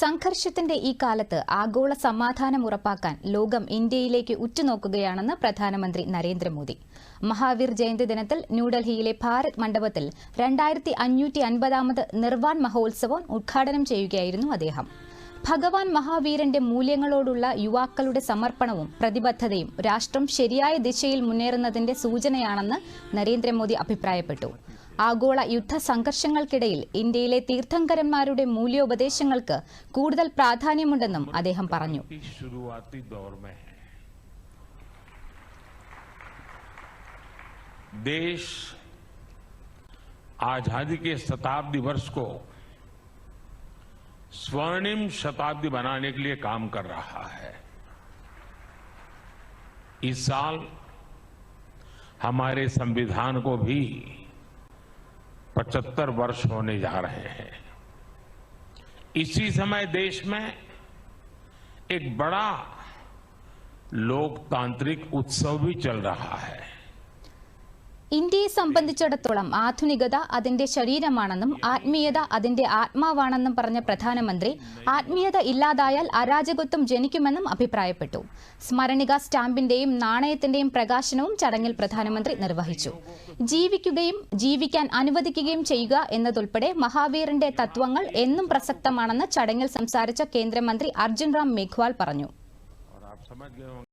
സംഘർഷത്തിന്റെ ഈ കാലത്ത് ആഗോള സമാധാനം ഉറപ്പാക്കാൻ ലോകം ഇന്ത്യയിലേക്ക് ഉറ്റുനോക്കുകയാണെന്ന് പ്രധാനമന്ത്രി നരേന്ദ്രമോദി. മഹാവീർ ജയന്തി ദിനത്തിൽ ന്യൂഡൽഹിയിലെ ഭാരത് മണ്ഡപത്തിൽ രണ്ടായിരത്തി അഞ്ഞൂറ്റി അൻപതാമത് നിർവാൺ മഹോത്സവം ഉദ്ഘാടനം ചെയ്യുകയായിരുന്നു അദ്ദേഹം. ഭഗവാൻ മഹാവീരന്റെ മൂല്യങ്ങളോടുള്ള യുവാക്കളുടെ സമർപ്പണവും പ്രതിബദ്ധതയും രാഷ്ട്രം ശരിയായ ദിശയിൽ മുന്നേറുന്നതിന്റെ സൂചനയാണെന്ന് നരേന്ദ്രമോദി അഭിപ്രായപ്പെട്ടു ആഗോള യുദ്ധ സംഘർഷങ്ങൾക്കിടയിൽ ഇന്ത്യയിലെ തീർത്ഥങ്കരന്മാരുടെ മൂല്യോപദേശങ്ങൾക്ക് കൂടുതൽ പ്രാധാന്യമുണ്ടെന്നും അദ്ദേഹം പറഞ്ഞു की शुरुआती दौर में है देश आजादी के शताब्दी वर्ष को स्वर्णिम शताब्दी बनाने के लिए काम कर रहा है। इस साल हमारे संविधान को भी 75 वर्ष होने जा रहे हैं। इसी समय देश में एक बड़ा लोकतांत्रिक उत्सव भी चल रहा है। ഇന്ത്യയെ സംബന്ധിച്ചിടത്തോളം ആധുനികത അതിന്റെ ശരീരമാണെന്നും ആത്മീയത അതിന്റെ ആത്മാവാണെന്നും പറഞ്ഞ പ്രധാനമന്ത്രി ആത്മീയത ഇല്ലാതായാൽ അരാജകത്വം ജനിക്കുമെന്നും അഭിപ്രായപ്പെട്ടു. സ്മരണിക സ്റ്റാമ്പിന്റെയും നാണയത്തിന്റെയും പ്രകാശനവും ചടങ്ങിൽ പ്രധാനമന്ത്രി നിർവഹിച്ചു. ജീവിക്കുകയും ജീവിക്കാൻ അനുവദിക്കുകയും ചെയ്യുക എന്നതുൾപ്പെടെ മഹാവീറിന്റെ തത്വങ്ങൾ എന്നും പ്രസക്തമാണെന്ന് ചടങ്ങിൽ സംസാരിച്ച കേന്ദ്രമന്ത്രി അർജുൻ റാം മേഘ്വാൾ പറഞ്ഞു.